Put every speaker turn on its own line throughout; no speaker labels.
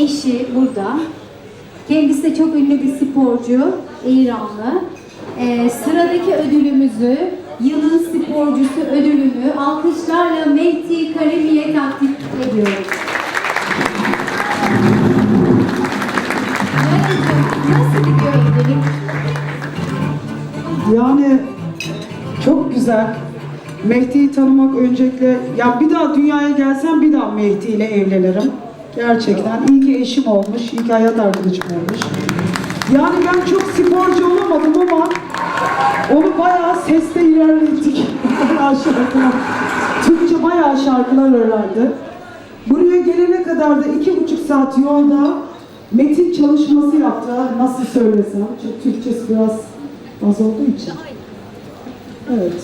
eşi burada. Kendisi de çok ünlü bir sporcu, İranlı. Ee, sıradaki ödülümüzü, yılın sporcusu ödülünü alkışlarla Mehdi Karimi'ye takdim ediyoruz. Nasıl gidiyor evlilik?
Yani çok güzel. Mehdi'yi tanımak öncelikle, ya bir daha dünyaya gelsem bir daha Mehdi ile evlenirim. Gerçekten. İyi ki eşim olmuş, iyi ki hayat arkadaşım olmuş. Yani ben çok sporcu olamadım ama onu bayağı seste ilerlettik. Türkçe bayağı şarkılar öğrendi. Buraya gelene kadar da iki buçuk saat yolda metin çalışması yaptı. Nasıl söylesem. Çünkü Türkçesi biraz az olduğu için. Evet.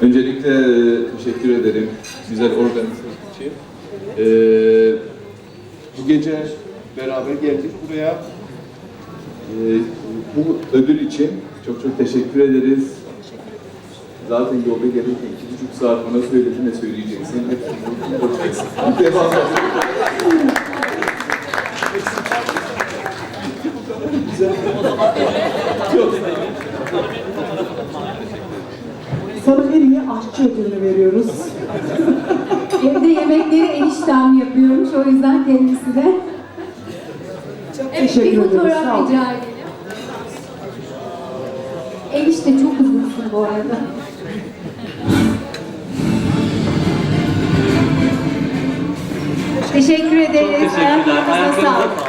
Öncelikle e, teşekkür ederim güzel organizasyon için. Ee, bu gece beraber geldik buraya. Ee, bu ödül için çok çok teşekkür ederiz. Zaten yolda gelirken iki buçuk saat bana söyledin ne söyleyeceksin. Devam
Sana en iyi aşçı ödülünü veriyoruz.
Evde yemekleri eniştem yapıyormuş, o yüzden kendisi de.
Çok
Evet,
teşekkür
bir
ederiz. Sağ
fotoğraf rica edelim. Enişte çok uzunsun bu arada. Teşekkür ederiz.
Teşekkürler.
Ayaklarınıza
sağlık.